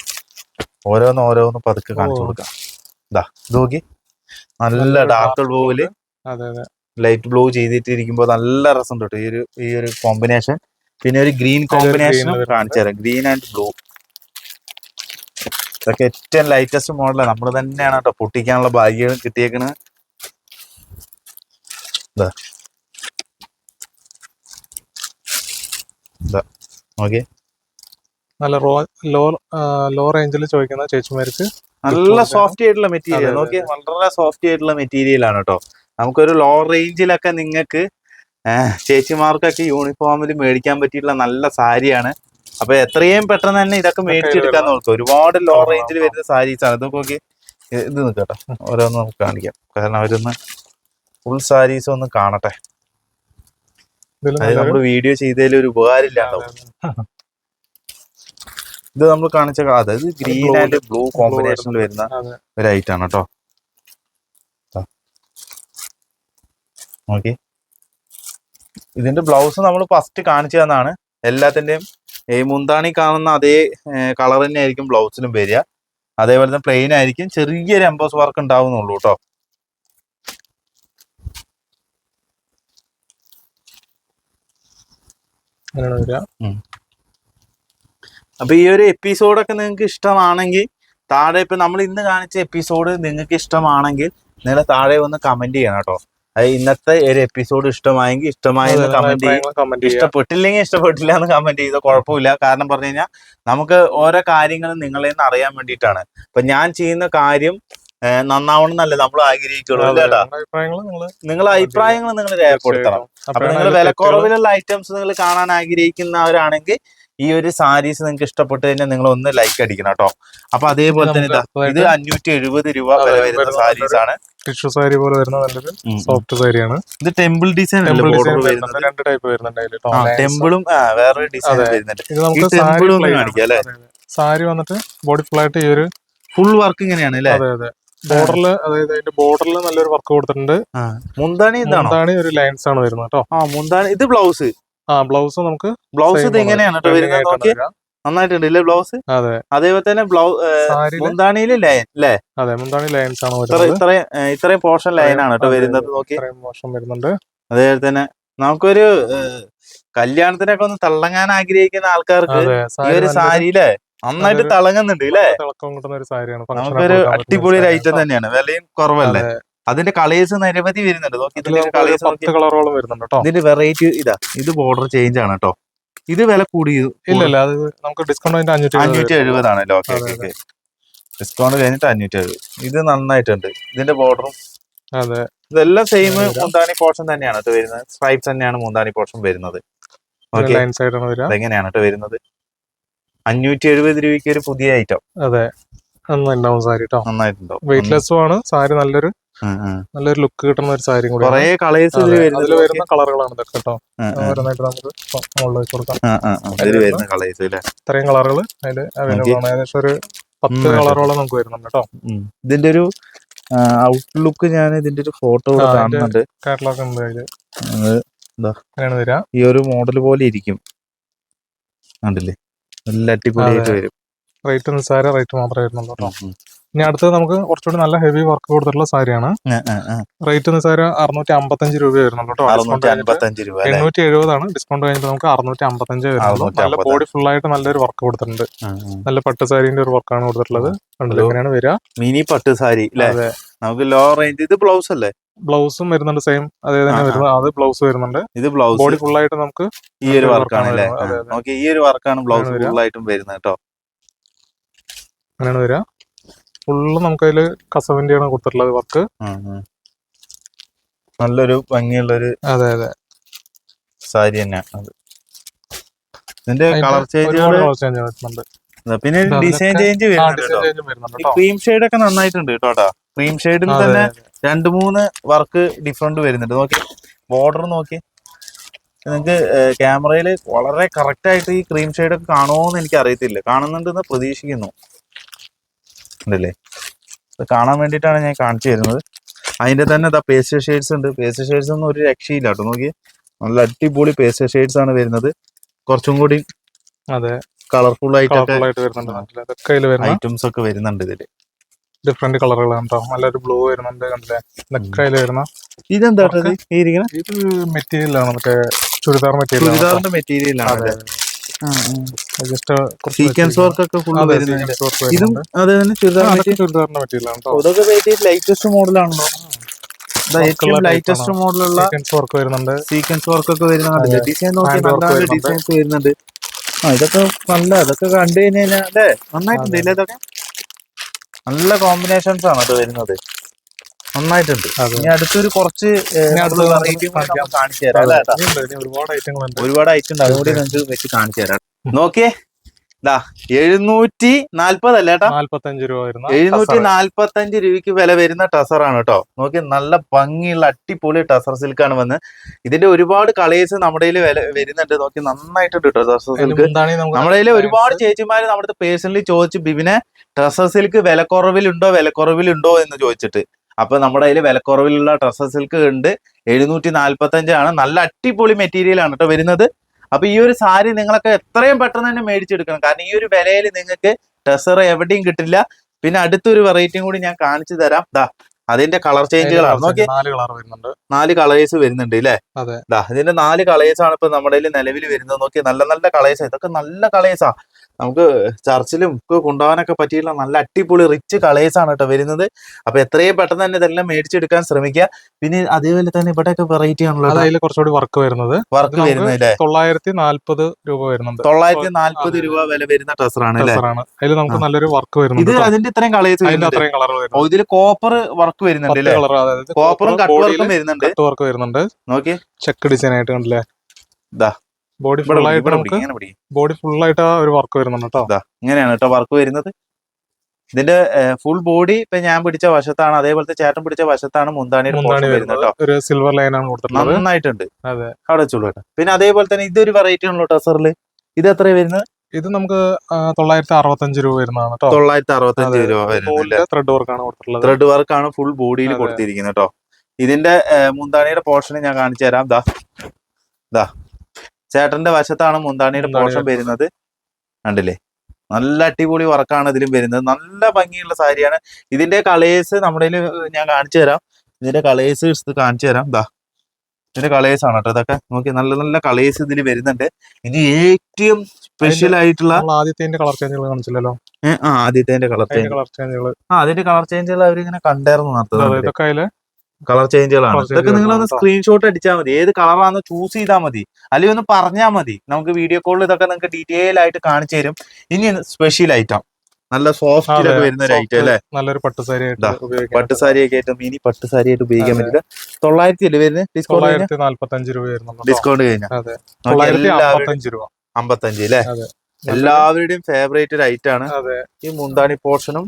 ഓരോന്ന് ഓരോന്ന് പതുക്കെ കാണിച്ചു കൊടുക്കാം. ഇതാ നോക്കി. നല്ല ഡാർക്ക് ബ്ലൂൽ ബ്ലൂവിൽ ലൈറ്റ് ബ്ലൂ ചെയ്തിട്ടിരിക്കുമ്പോൾ നല്ല രസം തൊട്ട് ഈ ഒരു ഈ ഒരു കോമ്പിനേഷൻ പിന്നെ ഒരു ഗ്രീൻ കോമ്പിനേഷൻ കാണിച്ചു തരാം. ഗ്രീൻ ആൻഡ് ബ്ലൂ ഇതൊക്കെ ഏറ്റവും ലൈറ്റസ്റ്റ് മോഡലാണ് നമ്മൾ തന്നെയാണ് കേട്ടോ പൊട്ടിക്കാനുള്ള ഭാഗ്യം കിട്ടിയേക്കണ് ഓക്കെ നല്ല റോ ലോ ലോ റേഞ്ചിൽ ചോദിക്കുന്ന ചേച്ചിമാർക്ക് നല്ല. സോഫ്റ്റ് ആയിട്ടുള്ള മെറ്റീരിയൽ നോക്കി വളരെ സോഫ്റ്റ് ആയിട്ടുള്ള മെറ്റീരിയൽ ആണ് കേട്ടോ നമുക്കൊരു ലോ റേഞ്ചിലൊക്കെ നിങ്ങൾക്ക് ചേച്ചിമാർക്കൊക്കെ യൂണിഫോമിൽ മേടിക്കാൻ പറ്റിയിട്ടുള്ള നല്ല സാരിയാണ്. അപ്പൊ എത്രയും പെട്ടെന്ന് തന്നെ ഇതൊക്കെ മേടിച്ചെടുക്കാൻ നോക്കുക ഒരുപാട് ലോ റേഞ്ചിൽ? വരുന്ന സാരീസ് ആണ്. ഇതൊക്കെ നോക്കി ഇത് നിൽക്കട്ടെ ഓരോന്ന് നമുക്ക് കാണിക്കാം. കാരണം അവരൊന്ന് ഫുൾ സാരീസ് ഒന്ന് കാണട്ടെ. നമ്മൾ നമ്മൾ വീഡിയോ ചെയ്തതിൽ ഒരു ഉപകാരമില്ലാണ്ടാവും ഇത് നമ്മൾ കാണിച്ച അതായത് ഗ്രീൻ ആൻഡ് ബ്ലൂ കോമ്പിനേഷനിൽ വരുന്ന ഒരു ഐറ്റം ആണ് കേട്ടോ ഓക്കെ ഇതിന്റെ ബ്ലൗസ് നമ്മൾ ഫസ്റ്റ് കാണിച്ചു തന്നാണ് എല്ലാത്തിന്റെയും ഈ മുന്താണി കാണുന്ന അതേ കളർ തന്നെ ആയിരിക്കും ബ്ലൗസിലും വരിക. അതേപോലെ തന്നെ പ്ലെയിൻ ആയിരിക്കും. ചെറിയൊരു എംബോസ് വർക്ക് ഉണ്ടാവുന്നുള്ളൂ കേട്ടോ അങ്ങനെയാണ് വരിക. അപ്പൊ ഈ ഒരു എപ്പിസോഡൊക്കെ നിങ്ങൾക്ക് ഇഷ്ടമാണെങ്കിൽ താഴെ ഇപ്പൊ നമ്മൾ ഇന്ന് കാണിച്ച എപ്പിസോഡ് നിങ്ങൾക്ക് ഇഷ്ടമാണെങ്കിൽ നിങ്ങൾ താഴെ ഒന്ന് കമന്റ് ചെയ്യണം കേട്ടോ. അത് ഇന്നത്തെ ഒരു എപ്പിസോഡ് ഇഷ്ടമായെങ്കിൽ ഇഷ്ടമായി കമന്റ് ഇഷ്ടപ്പെട്ടില്ലെങ്കിൽ ഇഷ്ടപ്പെട്ടില്ല എന്ന് കമന്റ് ചെയ്തോ കുഴപ്പമില്ല. കാരണം പറഞ്ഞു കഴിഞ്ഞാൽ നമുക്ക് ഓരോ കാര്യങ്ങളും നിങ്ങളെ നിന്ന് അറിയാൻ വേണ്ടിയിട്ടാണ്. അപ്പൊ ഞാൻ ചെയ്യുന്ന കാര്യം നന്നാവണം എന്നല്ലേ നമ്മൾ ആഗ്രഹിക്കുള്ളൂ കേട്ടോ നിങ്ങൾ അഭിപ്രായങ്ങൾ നിങ്ങൾ രേഖപ്പെടുത്തണം. അപ്പൊ നിങ്ങൾ അതിൽ വില തെറ്റുകൾ- കുറവിലുള്ള ഐറ്റംസ് നിങ്ങൾ കാണാൻ ആഗ്രഹിക്കുന്നവരാണെങ്കിൽ ഈ ഒരു സാരീസ് നിങ്ങൾക്ക് ഇഷ്ടപ്പെട്ട് കഴിഞ്ഞാൽ നിങ്ങൾ ഒന്ന് ലൈക്ക് അടിക്കണം കേട്ടോ അപ്പൊ അതേപോലെ തന്നെ ഇതാ ഇത് അഞ്ഞൂറ്റി എഴുപത് രൂപ വരെ വില വരുന്ന സാരീസ് ആണ്. ടിഷ്യൂ സാരി പോലെ വരുന്ന നല്ലൊരു. സോഫ്റ്റ് സാരിയാണ് ഇത് ടെമ്പിൾ ഡിസൈൻ അല്ലേ ടെമ്പിൾ ബോർഡർ ഡിസൈൻ വരുന്നത്? രണ്ട് ടൈപ്പ് വരുന്നുണ്ട് ട്ടോ. ടെമ്പിളും ആ വേറൊരു ഡിസൈൻ വരുന്നുണ്ട്. ഇത് നമുക്ക് ആണ്. കാണിക്കാം അല്ലേ? സാരി വന്നിട്ട് ബോഡി ഫുൾ ആയിട്ട് ഈ ഒരു ഫുൾ വർക്ക് ഇങ്ങനെയാണ് അല്ലേ? അതെ അതെ. ബോർഡറിൽ അതായത് അതിന്റെ ബോർഡറിൽ നല്ലൊരു വർക്ക് കൊടുത്തിട്ടുണ്ട്. മുന്താണി ഇതാണോ? മുന്താണി ഒരു ലൈൻസ് ആണ് വരുന്നത് കേട്ടോ ആ മുന്താണി ഇത് ബ്ലൗസ് ആ ബ്ലൗസ് നമുക്ക് ബ്ലൗസ് ഇത് ഇങ്ങനെയാണ് വരുന്നത്. നോക്കി നന്നായിട്ടുണ്ട് ഇല്ലേ ബ്ലൗസ്? അതെ. അതേപോലെ തന്നെ ബ്ലൗസ് മുന്താണിയിൽ ലൈൻ അല്ലേ അതെ മുന്താണി ലൈൻസ് ആണ് വരുന്നത്. ഇത്രയും പോർഷൻ ലൈൻ ആണ് കേട്ടോ വരുന്നത്. നോക്കി മോശം വരുന്നുണ്ട്. അതേപോലെ തന്നെ നമുക്കൊരു കല്യാണത്തിനൊക്കെ ഒന്ന് തിളങ്ങാൻ ആഗ്രഹിക്കുന്ന ആൾക്കാർക്ക് ഈ ഒരു സാരി സാരിയിലെ നന്നായിട്ട് തിളങ്ങുന്നുണ്ട് ഒക്കെ നമുക്കൊരു അടിപൊളി ഒരു ഐറ്റം തന്നെയാണ്. വിലയും കുറവല്ലേ. അതിന്റെ കളേഴ്സ് നിരവധി വരുന്നുണ്ട്. നോക്കി ഇതിന്റെ നമുക്ക് ഒരു കളേഴ്സ് നോക്കി കളറോളം വരുന്നുണ്ട് കേട്ടോ ഇതിന്റെ വെറൈറ്റി ഇതാ. ഇത് ബോർഡർ ചേഞ്ച് ആണ് കേട്ടോ ഇത് വില കൂടി അത് നമുക്ക് ഡിസ്കൗണ്ട് അഞ്ഞൂറ്റി ഓക്കെ ഓക്കെ ഡിസ്കൗണ്ട് കഴിഞ്ഞിട്ട് അഞ്ഞൂറ്റി എഴുപത്. ഇത് നന്നായിട്ടുണ്ട്. ഇതിന്റെ ബോർഡറും അതെ. ഇതെല്ലാം സെയിം മുന്താനി പോർഷൻ തന്നെയാണ് കേട്ടോ വരുന്നത്. സ്ട്രൈപ്സ് തന്നെയാണ് മുന്താനി പോർഷൻ വരുന്നത്. എങ്ങനെയാണ് കേട്ടോ വരുന്നത്? അഞ്ഞൂറ്റി എഴുപത് രൂപയ്ക്ക് ഒരു പുതിയ ഐറ്റം അതെ. നന്നായിട്ടുണ്ടാവും സാരി കേട്ടോ നന്നായിട്ടുണ്ടാവും വെയിറ്റ്ലെസ്സും ആണ്. സാരി നല്ലൊരു. നല്ലൊരു ലുക്ക് കിട്ടുന്ന ഒരു സാരി കൂടി കുറേ കളേഴ്സ് അതിൽ വരുന്ന കളറുകളാണ് ഇതൊക്കെ കേട്ടോ. ഓരോന്നായിട്ട് നമുക്ക് മുകളിൽ കൊടുക്കാം. ഇത്രയും കളറുകൾ അതിൽ അവൈലബിൾ ആണ്. ഏകദേശം ഒരു പത്ത് കളറോളം നമുക്ക് വരുന്നുണ്ട് കേട്ടോ. ഇതിന്റെ ഒരു ഔട്ട്ലുക്ക് ഞാൻ ഇതിന്റെ ഒരു ഫോട്ടോ കാണുന്നുണ്ട്. കാറ്റലോഗ് ഉണ്ട് അതിൽ. ഈ ഒരു മോഡൽ പോലെ ഇരിക്കും. കണ്ടില്ലേ? നല്ല അടിപൊളിയായിട്ട് വരും. റേറ്റ് നിസ്സാര റേറ്റ് മാത്രമേ വരുന്നുള്ളൂ കേട്ടോ. ഇനി അടുത്തത് നമുക്ക് കുറച്ചുകൂടി നല്ല ഹെവി വർക്ക് കൊടുത്തിട്ടുള്ള സാരിയാണ്. റേറ്റ് എന്ന് സാരി റേറ്റ് നിസ്സാര അറുന്നൂറ്റി അമ്പത്തഞ്ച് രൂപ വരുന്നുള്ളൂ കേട്ടോ എണ്ണൂറ്റി എഴുപതാണ് ഡിസ്കൗണ്ട് കഴിഞ്ഞിട്ട് നമുക്ക് അറുന്നൂറ്റി അമ്പത്തഞ്ച് വരുന്നുള്ളൂ. നല്ല ബോഡി ഫുൾ ആയിട്ട് നല്ലൊരു വർക്ക് കൊടുത്തിട്ടുണ്ട്. നല്ല പട്ട് സാരിന്റെ ഒരു വർക്കാണ് കൊടുത്തിട്ടുള്ളത്. കണ്ടില്ലേ എങ്ങനെയാണ് വരിക? മിനി പട്ട് സാരി നമുക്ക് ലോ റേഞ്ച് ഇത് ബ്ലൗസ് അല്ലേ? ബ്ലൗസും വരുന്നുണ്ട് സെയിം അതേ തന്നെ. വരുന്നത് അത് ബ്ലൗസ് വരുന്നുണ്ട്. ഇത് ബ്ലൗസ് ബോഡി ഫുൾ ആയിട്ട് നമുക്ക് ഈ ഒരു വർക്കാണ് അല്ലേ വരുന്നത്. ഈ ഒരു വർക്കാണ് ബ്ലൗസ് ഫുൾ ആയിട്ടും വരുന്നത് കേട്ടോ അങ്ങനെയാണ് വരിക. ഫുള്ള് നമുക്ക് അതിൽ കസവിന്റെ ആണ് കൊടുത്തിട്ടുള്ളത് വർക്ക്. നല്ലൊരു ഭംഗിയുള്ളൊരു അതെ അതെ. സാരി തന്നെയാണ് ഇതിന്റെ കളർ വരുന്നുണ്ട്. പിന്നെ ഡിസൈൻ ചേഞ്ച് വരുന്നുണ്ട് ക്രീം ഷെയ്ഡ് ഒക്കെ നന്നായിട്ടുണ്ട് കേട്ടോ ക്രീം ഷെയ്ഡിൽ തന്നെ രണ്ടു മൂന്ന് വർക്ക് ഡിഫറെന്റ് വരുന്നുണ്ട്. നോക്കി. ബോർഡർ നോക്കി നിങ്ങൾക്ക് ക്യാമറയിൽ വളരെ കറക്റ്റ് ആയിട്ട് ഈ ക്രീം ഷെയ്ഡ് ഒക്കെ കാണുമോന്ന് എനിക്ക് അറിയത്തില്ല കാണുന്നുണ്ടെന്ന് പ്രതീക്ഷിക്കുന്നു. ഉണ്ടല്ലേ? അത് കാണാൻ വേണ്ടിയിട്ടാണ് ഞാൻ കാണിച്ചു തരുന്നത്. അതിന്റെ തന്നെ ഇതാ പേസ്റ്റ് ഷെയ്ഡ്സ് ഉണ്ട്. പേസ്റ്റ് ഷെയ്ഡ്സ് ഒന്നും ഒരു രക്ഷയില്ല കേട്ടോ. നോക്കി നല്ല അടിപൊളി പേസ്റ്റ് ഷെയ്ഡ്സ് ആണ് വരുന്നത്. കുറച്ചും കൂടി അതെ. കളർഫുൾ ആയിട്ട് ഐറ്റംസ് ഒക്കെ വരുന്നുണ്ട് ഇതിൽ. ഡിഫറെന്റ് കളറുകൾ കണ്ടോ നല്ലൊരു ബ്ലൂ വരുന്നുണ്ട് കണ്ടില്ലേ? ഇതൊക്കെ അതിൽ വരുന്ന ഇതെന്താ ഇത്? ആണ്. മറ്റേ ചുരിദാർ മെറ്റീരിയൽ ചുരിദാറിന്റെ മെറ്റീരിയൽ ആണ് അതെ. സീക്വൻസ് വർക്ക് ഒക്കെ ഫുൾ വരുന്നുണ്ട് ഇതും അതെ തന്നെ അതൊക്കെ ലേറ്റസ്റ്റ് മോഡലാണല്ലോ ഏറ്റവും type മോഡലുള്ള സീക്വൻസ് വർക്ക് വരുന്നുണ്ട്. സീക്വൻസ് വർക്ക് ഒക്കെ വരുന്നുണ്ട്. ഡിസൈൻ നോക്കി നല്ല ഡിസൈൻസ് വരുന്നുണ്ട്. ആ ഇതൊക്കെ നല്ല ഇതൊക്കെ കണ്ടു കഴിഞ്ഞ് കഴിഞ്ഞാൽ അല്ലേ? നന്നായിട്ടുണ്ട് അതെ. ഇല്ലേ ഇതൊക്കെ? നല്ല കോമ്പിനേഷൻസ് ആണ് അത് വരുന്നത്. നന്നായിട്ടുണ്ട്. ഇനി അടുത്തൊരു കുറച്ച്. കാണിച്ചു തരാം? ഒരുപാട് ഐറ്റം ഉണ്ട്. അതുകൂടി നിങ്ങൾക്ക് വെച്ച് കാണിച്ചു തരാം. നോക്കിയേ. എഴുന്നൂറ്റി നാല്പത് അല്ലേ നാല്പത്തഞ്ച് രൂപ വരുന്ന എഴുന്നൂറ്റി. നാല്പത്തഞ്ച് രൂപയ്ക്ക് വില വരുന്ന ടസറാണ് കേട്ടോ. നോക്കി നല്ല ഭംഗിയുള്ള അടിപൊളി ടസർ സിൽക്കാണ് വന്ന്. ഇതിന്റെ ഒരുപാട് കളേഴ്സ് നമ്മുടെ വില വരുന്നുണ്ട്. നോക്കി നന്നായിട്ടുണ്ട് കേട്ടോ ടസർ സിൽക്ക്. നമ്മുടെ ഒരുപാട് ചേച്ചിമാര് നമ്മുടെ പേഴ്സണലി ചോദിച്ചു ബിബിനെ ടസർ സിൽക്ക് വിലക്കുറവിലുണ്ടോ? വിലക്കുറവിലുണ്ടോ? എന്ന് ചോദിച്ചിട്ട്. അപ്പൊ നമ്മുടെ കയ്യിൽ വിലക്കുറവിലുള്ള ഡ്രസ്സ് സിൽക്ക് ഉണ്ട്. എഴുന്നൂറ്റി നാല്പത്തി അഞ്ചാണ് നല്ല അടിപൊളി മെറ്റീരിയൽ ആണ് കേട്ടോ വരുന്നത്. അപ്പൊ ഈ ഒരു സാരി നിങ്ങളൊക്കെ എത്രയും പെട്ടെന്ന് തന്നെ മേടിച്ചെടുക്കണം. കാരണം ഈ ഒരു വിലയിൽ നിങ്ങൾക്ക് ഡ്രസ്സർ എവിടെയും കിട്ടില്ല. പിന്നെ അടുത്തൊരു വെറൈറ്റിയും കൂടി ഞാൻ കാണിച്ചു തരാം. ദാ അതിന്റെ കളർ ചേഞ്ചുകൾ ചേഞ്ചുകളാണ് നോക്കി നാല് കളേഴ്സ് വരുന്നുണ്ട്. ദാ ഇതിന്റെ നാല് കളേഴ്സ് ആണ് ഇപ്പൊ നമ്മുടെ നിലവിൽ വരുന്നത്. നോക്കി നല്ല നല്ല കളേഴ്സ് ഇതൊക്കെ നല്ല കളേഴ്സാ നമുക്ക് ചർച്ചിലും ഒക്കെ കൊണ്ടുപോകാനൊക്കെ പറ്റിയില്ല നല്ല അടിപൊളി റിച്ച് കളേഴ്സ് ആണ് കേട്ടോ വരുന്നത്. അപ്പൊ എത്രയും പെട്ടെന്ന് തന്നെ ഇതെല്ലാം മേടിച്ചെടുക്കാൻ ശ്രമിക്കുക. പിന്നെ അതേപോലെ തന്നെ ഇവിടെയൊക്കെ വെറൈറ്റി ആണല്ലോ അത് അതിൽ കുറച്ചുകൂടി വർക്ക് വരുന്നത്. വർക്ക് വരുന്നത് തൊള്ളായിരത്തി നാൽപ്പത് രൂപ വരുന്നുണ്ട്. തൊള്ളായിരത്തി നാല്പത് അതെ. രൂപ വില വരുന്ന ടെസറാണ് അതിൽ നമുക്ക് നല്ലൊരു വർക്ക് ഇത് വരുന്നുണ്ട് കേട്ടോ. അതിന്റെ ഇത്രയും കളേഴ്സ് അത്രയും കളർ ഓ ഇതിൽ കോപ്പർ വർക്ക് വരുന്നുണ്ട് അല്ലേ? കോപ്പറും കട്ട് വർക്കും വരുന്നുണ്ട്. കട്ട് വർക്ക് വരുന്നുണ്ട്. നോക്കി ചെക്ക് ഡിസൈൻ ആയിട്ട് കണ്ടില്ലേ? ദാ. ബോഡി ഫുൾ ആയിട്ട് നമുക്ക്. ബോഡി ഫുൾ ആയിട്ട് ആ ഒരു വർക്ക് വരുന്നുണ്ട് കേട്ടോ ഇങ്ങനെയാണ് കേട്ടോ വർക്ക് വരുന്നത്. ഇതിന്റെ ഫുൾ ബോഡി ഇപ്പൊ ഞാൻ പിടിച്ച വശത്താണ് അതേപോലത്തെ ചേട്ടൻ പിടിച്ച വശത്താണ് മുന്താണിയുടെ മുന്താണി വരുന്നത് കേട്ടോ സിൽവർ ലൈനാണ് കൊടുത്തിട്ടുള്ളത്. നന്നായിട്ടുണ്ട്. അതെ. അവിടെ വെച്ചോളൂ കേട്ടോ. പിന്നെ അതേപോലെ തന്നെ ഇതൊരു വെറൈറ്റി ആണല്ലോ ടസറിൽ ഇത് എത്ര വരുന്നത്? ഇത് നമുക്ക് തൊള്ളായിരത്തി അറുപത്തഞ്ച് രൂപ വരുന്നതാണ് കേട്ടോ തൊള്ളായിരത്തി അറുപത്തഞ്ച് രൂപ വരുന്നില്ല ത്രെഡ് വർക്കാണ് കൊടുത്തിട്ടുള്ളത്. ത്രെഡ് വർക്കാണ് ഫുൾ ബോഡിയിൽ കൊടുത്തിരിക്കുന്നത് കേട്ടോ ഇതിന്റെ മുന്താണിയുടെ പോർഷൻ ഞാൻ കാണിച്ചു തരാം. ദാ. ദാ. ചേട്ടന്റെ വശത്താണ് മുന്താണിയുടെ പോഷൻ പോർഷൻ വരുന്നത്. കണ്ടില്ലേ? നല്ല അടിപൊളി വർക്കാണ് ഇതിലും വരുന്നത്. നല്ല ഭംഗിയുള്ള സാരിയാണ്. ഇതിന്റെ കളേഴ്സ് നമ്മുടെ ഞാൻ കാണിച്ചു തരാം. ഇതിന്റെ കളേഴ്സ് എടുത്ത് കാണിച്ചു തരാം. ദാ. ഇതിന്റെ കളേഴ്സ് ആണ് കേട്ടോ ഇതൊക്കെ. നോക്കി നല്ല നല്ല കളേഴ്സ് ഇതിൽ വരുന്നുണ്ട്. ഇനി ഏറ്റവും സ്പെഷ്യൽ ആയിട്ടുള്ള ആദ്യത്തെ കളർ ചേഞ്ചുകൾ കാണിച്ചില്ലല്ലോ? ആ ആദ്യത്തെ കളർ ചേഞ്ച് ആ അതിന്റെ കളർ ചേഞ്ചുകൾ അവരിങ്ങനെ കണ്ടായിരുന്നു നടത്തുന്നത്. കളർ ചേഞ്ചുകളാണ്. ഇതൊക്കെ നിങ്ങൾ ഒന്ന് സ്ക്രീൻഷോട്ട് അടിച്ചാൽ മതി. ഏത് കളറാണെന്ന് ചൂസ് ചെയ്താൽ മതി. അല്ലെങ്കിൽ ഒന്ന് പറഞ്ഞാൽ മതി. നമുക്ക് വീഡിയോ കോളിൽ ഇതൊക്കെ നിങ്ങൾക്ക് ഡീറ്റെയിൽ ആയിട്ട് കാണിച്ചു തരും. ഇനി സ്പെഷ്യൽ ഐറ്റം നല്ല സോഫ്റ്റ് ഒക്കെ വരുന്ന ഒരു ഐറ്റം അല്ലേ? നല്ലൊരു പട്ടുസാരി പട്ടുസാരിയൊക്കെ ആയിട്ട് ഇനി ഉപയോഗിക്കാം പട്ട് സാരിയൊക്കെ ആയിട്ട് മിനി പട്ട് ആയിട്ട് ഉപയോഗിക്കാൻ. പറ്റില്ല തൊള്ളായിരത്തി അല്ലേ വരുന്നത് ഡിസ്കൗണ്ട് നാല്പത്തഞ്ച് രൂപ ഡിസ്കൗണ്ട് കഴിഞ്ഞാൽ രൂപ. അമ്പത്തഞ്ച് അല്ലേ? എല്ലാവരുടെയും ഫേവറേറ്റ് ഒരു ഐറ്റം ആണ് ഈ മുന്താണി പോർഷനും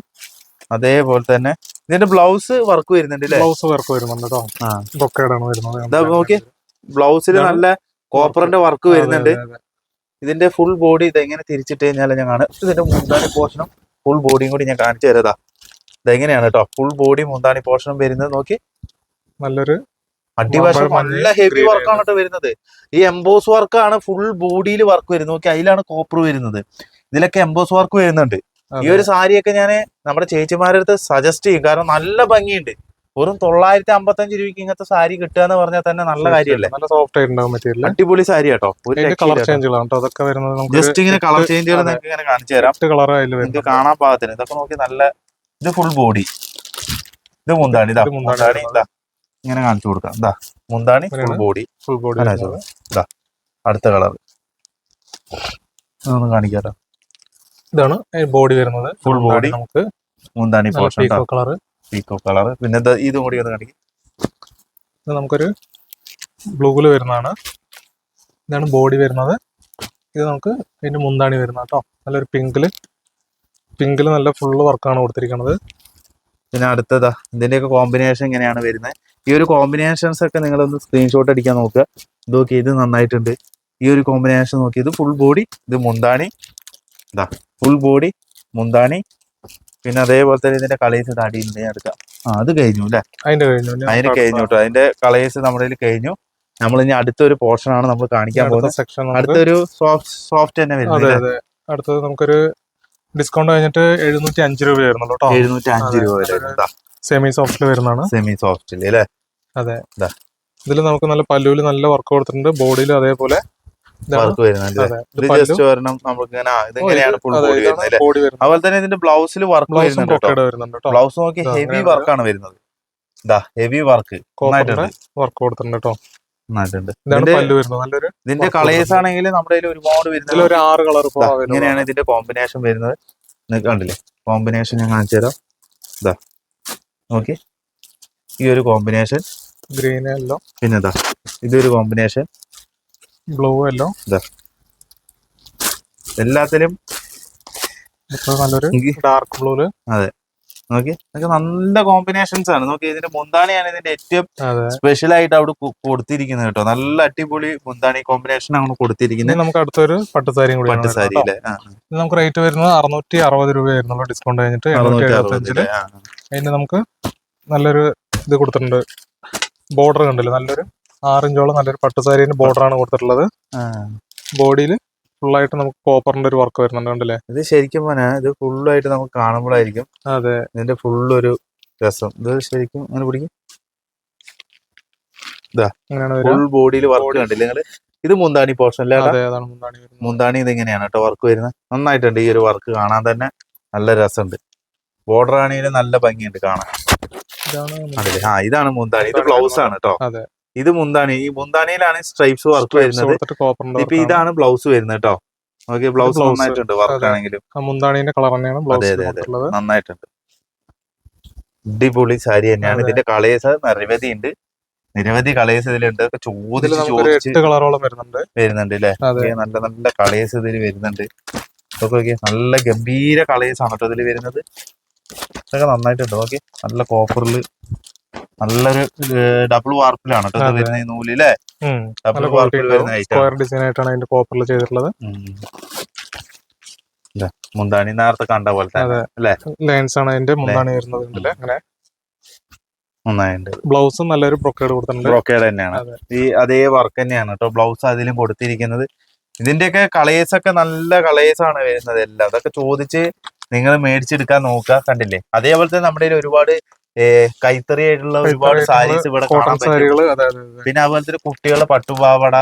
അതേപോലെ തന്നെ ഇതിന്റെ ബ്ലൗസ് വർക്ക് വരുന്നുണ്ട് ബ്ലൗസ് വർക്ക് വരുന്നുണ്ട് കേട്ടോ ആ. ബൊക്കേഡാണ് വരുന്നത്. ഇതാ നോക്കിയേ. ബ്ലൗസിൽ നല്ല കോപ്പറിന്റെ വർക്ക് വരുന്നുണ്ട്. ഇതിന്റെ ഫുൾ ബോഡി ഇതെങ്ങനെ തിരിച്ചിട്ട് കഴിഞ്ഞാൽ ഞാൻ കാണും. ഇതിന്റെ മുന്താണി പോർഷനും ഫുൾ ബോഡിയും കൂടി ഞാൻ കാണിച്ചു തരതാ ഇതെങ്ങനെയാണ് കേട്ടോ ഫുൾ ബോഡി മുന്താണി പോർഷനും വരുന്നത് നോക്കി. നല്ലൊരു അടിവശം നല്ല ഹെവി വർക്ക് വർക്കാണ് കേട്ടോ വരുന്നത്. ഈ എംബോസ് വർക്കാണ് ഫുൾ ബോഡിയിൽ വർക്ക് വരുന്നത്. നോക്കി അതിലാണ് കോപ്പർ വരുന്നത്. ഇതിലൊക്കെ എംബോസ് വർക്ക് വരുന്നുണ്ട്. ഈ ഒരു സാരിയൊക്കെ ഞാൻ നമ്മുടെ ചേച്ചിമാരടുത്ത് സജസ്റ്റ് ചെയ്യും. കാരണം നല്ല ഭംഗിയുണ്ട്. വെറും തൊള്ളായിരത്തി അമ്പത്തഞ്ച് രൂപയ്ക്ക് ഇങ്ങനത്തെ സാരി കിട്ടുക എന്ന് പറഞ്ഞാൽ തന്നെ നല്ല കാര്യമല്ലേ? നല്ല സോഫ്റ്റ് ആയിട്ടുണ്ടാവും മെറ്റീരിയൽ അടിപൊളി സാരി കേട്ടോ. കളർ ചേഞ്ചുകളാണ് അതൊക്കെ വരുന്നത് ജസ്റ്റ് ഇങ്ങനെ കളർ ചേഞ്ചുകൾ. നിങ്ങൾക്ക് ഇങ്ങനെ കാണിച്ചു തരാം. കളർ ആയാലും ഇത് കാണാൻ പാകത്തിന്. ഇതൊക്കെ നോക്കി നല്ല ഇത് ഫുൾ ബോഡി ഇത് മുന്താണി ഇതാ. മുന്താണി ഇതാ. ഇങ്ങനെ കാണിച്ചു കൊടുക്കാം. ഇതാ. മുന്താണി ഫുൾ ബോഡി ഫുൾ ബോഡി ഇതാ. അടുത്ത കളർ ഒന്ന് കാണിക്കാട്ടോ. ഇതാണ് ബോഡി വരുന്നത്. ഫുൾ ബോഡി നമുക്ക് മുന്താണി portion picot colour picot colour പിന്നെ ഇതും കൂടി ഒന്ന് കാണിക്കും. ഇത് നമുക്കൊരു ബ്ലൂവിൽ വരുന്നതാണ്. ഇതാണ് ബോഡി വരുന്നത്. ഇത് നമുക്ക് ഇതിന് മുന്താണി വരുന്നത് കേട്ടോ നല്ലൊരു പിങ്കിൽ പിങ്കിൽ നല്ല ഫുള്ള് വർക്കാണ് കൊടുത്തിരിക്കുന്നത് പിന്നെ അടുത്തതാ ഇതിന്റെയൊക്കെ കോമ്പിനേഷൻ ഇങ്ങനെയാണ് വരുന്നത്. ഈ ഒരു കോമ്പിനേഷൻസ് ഒക്കെ നിങ്ങളൊന്ന് സ്ക്രീൻഷോട്ട് അടിക്കാൻ നോക്കുക. ഇത് നോക്കി ഇത് നന്നായിട്ടുണ്ട്. ഈ ഒരു കോമ്പിനേഷൻ നോക്കി ഇത് ഫുൾ ബോഡി ഇത് മുന്താണി. ഇതാ ഫുൾ ബോഡി മുന്താണി പിന്നെ അതേപോലെ തന്നെ ഇതിന്റെ കളേഴ്സ് ഞാൻ എടുക്കാം. ആ അത് കഴിഞ്ഞു അല്ലേ അതിന്റെ കഴിഞ്ഞു അതിന് കഴിഞ്ഞു കേട്ടോ അതിന്റെ കളേഴ്സ് നമ്മുടെ കയ്യിൽ കഴിഞ്ഞു. നമ്മൾ ഇനി അടുത്തൊരു പോർഷൻ ആണ് നമ്മൾ കാണിക്കാൻ പോകുന്നത്. സെക്ഷൻ അടുത്തൊരു സോഫ്റ്റ് സോഫ്റ്റ് തന്നെ വരുന്നത് അടുത്തത് നമുക്കൊരു ഡിസ്കൗണ്ട് കഴിഞ്ഞിട്ട് എഴുന്നൂറ്റി അഞ്ച് രൂപ വരുന്നു കേട്ടോ എഴുന്നൂറ്റി അഞ്ച് രൂപ വരെ സെമി സോഫ്റ്റിൽ വരുന്നതാണ്. സെമി സോഫ്റ്റിൽ അല്ലേ അതെ. ഇതിൽ നമുക്ക് നല്ല പല്ലുവിൽ നല്ല വർക്ക് കൊടുത്തിട്ടുണ്ട്. ബോഡിയിലും അതേപോലെ വർക്ക് വരുന്നുണ്ട് ഇത് ജസ്റ്റ് നമുക്ക് ഇങ്ങനെ ഇതിങ്ങനെയാണ് ഇത് ഫുൾ ബോഡി വരുന്നത് അതുപോലെ തന്നെ ഇതിന്റെ ബ്ലൗസിൽ വർക്ക് വരുന്നുണ്ട് ബ്ലൗസ് നോക്കി ഹെവി വർക്ക് വർക്കാണ് വരുന്നത്. ഇതാ ഹെവി വർക്ക് വർക്ക് കൊടുത്തിട്ടുണ്ട് കേട്ടോ. ഇതിന്റെ കളേഴ്സ്. ആണെങ്കിൽ നമ്മുടെ കയ്യിൽ ഒരുപാട് വരുന്നത് ഒരു ആറ് കളർ ഇങ്ങനെയാണ് ഇതിന്റെ കോമ്പിനേഷൻ വരുന്നത്. കണ്ടില്ലേ? കോമ്പിനേഷൻ ഞാൻ കാണിച്ചു തരാം. ഇതാ നോക്കി. ഈ ഒരു കോമ്പിനേഷൻ ഗ്രീൻ യെല്ലോ പിന്നെ ഇതാ ഇതൊരു കോമ്പിനേഷൻ ബ്ലൂ യെല്ലോ എല്ലാത്തിലും നല്ലൊരു ഡാർക്ക് ബ്ലൂൽ നോക്കി. ഇതൊക്കെ നല്ല കോമ്പിനേഷൻസ് ആണ്. നോക്കി ഇതിന്റെ മുന്താണിയാണ് ഇതിന്റെ ഏറ്റവും അതെ. സ്പെഷ്യൽ ആയിട്ട് അവിടെ കൊടുത്തിരിക്കുന്നത് കേട്ടോ. നല്ല അടിപൊളി മുന്താണി കോമ്പിനേഷൻ ആണ് കൊടുത്തിരിക്കുന്നത്. നമുക്ക് അടുത്തൊരു പട്ടുസാരിയും കൂടി പട്ട് സാരിയിലെ നമുക്ക് റേറ്റ് വരുന്നത് അറുന്നൂറ്റി അറുപത് രൂപ വരുന്നുള്ളൂ ഡിസ്കൗണ്ട് കഴിഞ്ഞിട്ട് എഴുപത്തഞ്ചിൽ അതിന് നമുക്ക് നല്ലൊരു ഇത് കൊടുത്തിട്ടുണ്ട്. ബോർഡർ കണ്ടല്ലോ? നല്ലൊരു ആറിഞ്ചോളം നല്ലൊരു പട്ടുസാരിന്റെ ബോർഡറാണ് ആണ് കൊടുത്തിട്ടുള്ളത്. ബോഡിയിൽ ഫുള്ളായിട്ട് നമുക്ക് കോപ്പറിന്റെ ഒരു വർക്ക് വരുന്നുണ്ട് കണ്ടില്ലേ? ഇത് ശരിക്കും പറഞ്ഞാൽ ഇത് ഫുള്ളായിട്ട് നമുക്ക് കാണുമ്പോഴായിരിക്കും അതെ. ഇതിന്റെ ഫുള്ളൊരു രസം. ഇത് ശരിക്കും അങ്ങനെ പിടിക്കും? ഫുൾ ബോഡിയിൽ വർക്ക്. കണ്ടില്ലേ നിങ്ങൾ? ഇത് മുന്താണി പോർഷൻ മുന്താണി വരുന്നത്. ഇത് ഇങ്ങനെയാണ് കേട്ടോ വർക്ക് വരുന്നത്. നന്നായിട്ടുണ്ട് ഈ ഒരു വർക്ക് കാണാൻ തന്നെ നല്ല രസമുണ്ട്. ബോർഡർ ആണെങ്കിലും നല്ല ഭംഗിയുണ്ട് കാണാൻ. ആ ഇതാണ് മുന്താണി. ഇത് ബ്ലൗസ് ആണ് കേട്ടോ. ഇത് മുന്താണി. ഈ മുന്താണിയിലാണ് സ്ട്രൈപ്സ് വർക്ക് വരുന്നത്. ഇപ്പൊ ഇതാണ് ബ്ലൗസ് വരുന്നത് കേട്ടോ ഓക്കെ ബ്ലൗസ്. നന്നായിട്ടുണ്ട് വർക്ക് ആണെങ്കിലും. മുന്താണിന്റെ കളർ തന്നെയാണ് ബ്ലൗസ്. നന്നായിട്ടുണ്ട്. അടിപൊളി സാരി തന്നെയാണ്. ഇതിന്റെ കളേഴ്സ് നിരവധി ഉണ്ട്. നിരവധി കളേഴ്സ് ഇതിലുണ്ട്. നമുക്കൊരു എട്ട് കളറോളം വരുന്നുണ്ട്. വരുന്നുണ്ട് അല്ലേ നല്ല നല്ല കളേഴ്സ് ഇതിൽ വരുന്നുണ്ട്. നല്ല ഗംഭീര കളേഴ്സ് ആണ് കേട്ടോ ഇതിൽ വരുന്നത്. ഇതൊക്കെ നന്നായിട്ടുണ്ട്. ഓക്കെ നല്ല കോപ്പറിൽ നല്ലൊരു ഡബിൾ വാർപ്പിലാണ്. വരുന്ന. ഡബിൾ വാർപ്പിൽ വരുന്ന സ്ക്വയർ ഡിസൈൻ ആയിട്ടാണ് അതിന്റെ കോപ്പറിൽ ചെയ്തിട്ടുള്ളത്. മുന്താണി നേരത്തെ കണ്ട പോലെ അല്ലേ? ലൈൻസ് ആണ് അതിന്റെ മുന്താണി വരുന്നത്. അങ്ങനെ. ബ്ലൗസും നല്ലൊരു ബ്രൊക്കേഡ് കൊടുത്തിട്ടുണ്ട്. ബ്രോക്കേഡ് തന്നെയാണ്. ഈ അതേ വർക്ക് തന്നെയാണ് കേട്ടോ ബ്ലൗസ് അതിലും കൊടുത്തിരിക്കുന്നത്. ഇതിന്റെയൊക്കെ കളേഴ്സ് ഒക്കെ നല്ല കളേഴ്സ് ആണ് വരുന്നത് എല്ലാം. അതൊക്കെ ചോദിച്ച് നിങ്ങൾ മേടിച്ചെടുക്കാൻ നോക്കുക കണ്ടില്ലേ? അതേപോലെ തന്നെ നമ്മുടെ ഒരുപാട് കൈത്തറി ആയിട്ടുള്ള ഒരുപാട് സാരീസ് ഇവിടെ കാണാൻ പറ്റും. പിന്നെ അതുപോലെ തന്നെ കുട്ടികളുടെ പട്ടുപാവട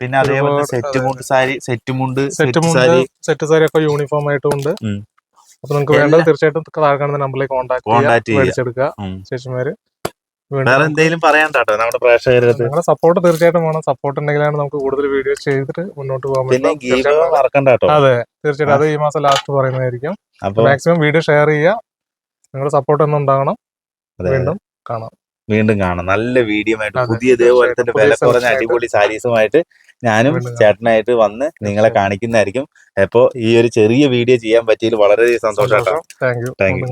പിന്നെ അതേപോലെ സെറ്റ് മുണ്ട് സാരി സെറ്റ് മുണ്ട് സെറ്റ് സാരി. സെറ്റ് സാരി ഒക്കെ യൂണിഫോം ആയിട്ടും ഉണ്ട്. അപ്പൊ നിങ്ങൾക്ക് വേണ്ടത് തീർച്ചയായിട്ടും താഴെ കാണുന്ന നമ്പറിലേക്ക് കോൺടാക്ട്. മേടിച്ചെടുക്കുക. ചേച്ചിമാര് വേറെ എന്തെങ്കിലും പറയാണ്ടാട്ടോ നമ്മുടെ പ്രേക്ഷകരുടെ നിങ്ങളുടെ സപ്പോർട്ട് തീർച്ചയായിട്ടും വേണം. സപ്പോർട്ട് ഉണ്ടെങ്കിലാണ് നമുക്ക് കൂടുതൽ വീഡിയോസ് ചെയ്തിട്ട് മുന്നോട്ട് പോകാൻ പറ്റും അതെ തീർച്ചയായിട്ടും. അത് ഈ മാസം ലാസ്റ്റ് പറയുന്നതായിരിക്കും. മാക്സിമം വീഡിയോ ഷെയർ ചെയ്യുക. നിങ്ങളുടെ സപ്പോർട്ട് ഒന്നും ഉണ്ടാകണം വീണ്ടും കാണാം. വീണ്ടും കാണാം. നല്ല വീഡിയോ ആയിട്ട് പുതിയ ഇതേപോലെ തന്നെ വില കുറഞ്ഞ അടിപൊളി സാരീസുമായിട്ട് ഞാനും. ചേട്ടനായിട്ട് വന്ന് നിങ്ങളെ കാണിക്കുന്നതായിരിക്കും. അപ്പോ ഈ ഒരു ചെറിയ വീഡിയോ ചെയ്യാൻ പറ്റിയതിൽ വളരെ സന്തോഷം കേട്ടോ. You thank you